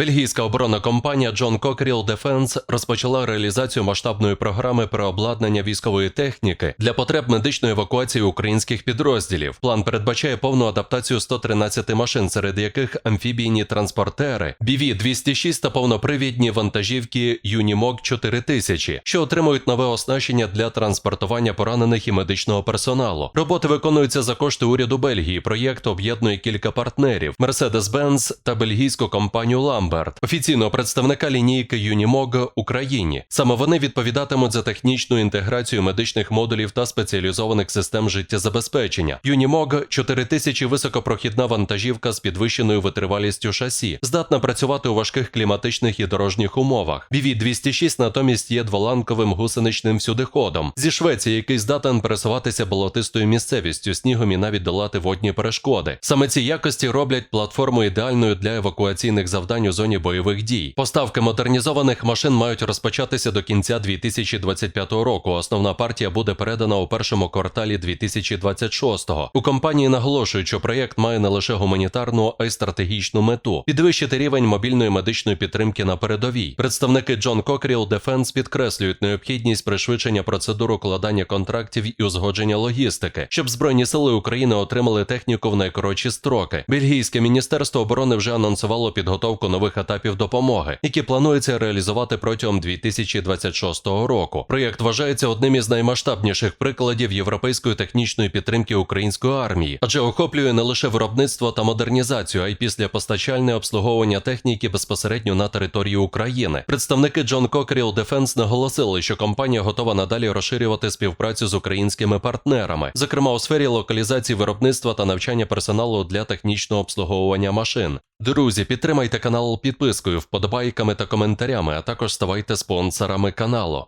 Бельгійська оборонна компанія John Cockerell Defense розпочала реалізацію масштабної програми переобладнання військової техніки для потреб медичної евакуації українських підрозділів. План передбачає повну адаптацію 113 машин, серед яких амфібійні транспортери, BV-206 та повнопривідні вантажівки Unimog 4000, що отримують нове оснащення для транспортування поранених і медичного персоналу. Роботи виконуються за кошти уряду Бельгії. Проєкт об'єднує кілька партнерів: Mercedes-Benz та бельгійську компанію Lambert, офіційного представника лінійки Unimog Україні. Саме вони відповідатимуть за технічну інтеграцію медичних модулів та спеціалізованих систем життєзабезпечення. Unimog 4000 – високопрохідна вантажівка з підвищеною витривалістю шасі, здатна працювати у важких кліматичних і дорожніх умовах. BV-206 натомість є дволанковим гусеничним всюдиходом зі Швеції, який здатен пересуватися болотистою місцевістю, снігом і навіть долати водні перешкоди. Саме ці якості роблять платформу ідеальною для евакуаційних завдань у зоні бойових дій. Поставки модернізованих машин мають розпочатися до кінця 2025 року. Основна партія буде передана у першому кварталі 2026-го. У компанії наголошують, що проєкт має не лише гуманітарну, а й стратегічну мету підвищити рівень мобільної медичної підтримки на передовій. Представники John Cockerell Defense підкреслюють необхідність пришвидшення процедур укладання контрактів і узгодження логістики, щоб збройні сили України отримали техніку в найкоротші строки. Бельгійське міністерство оборони вже анонсувало підготовку нових етапів допомоги, які планується реалізувати протягом 2026 року. Проєкт вважається одним із наймасштабніших прикладів європейської технічної підтримки української армії, адже охоплює не лише виробництво та модернізацію, а й після постачальне обслуговування техніки безпосередньо на території України. Представники John Cockerell Defense наголосили, що компанія готова надалі розширювати співпрацю з українськими партнерами, зокрема у сфері локалізації виробництва та навчання персоналу для технічного обслуговування машин. Друзі, підтримайте канал підпискою, вподобайками та коментарями, а також ставайте спонсорами каналу.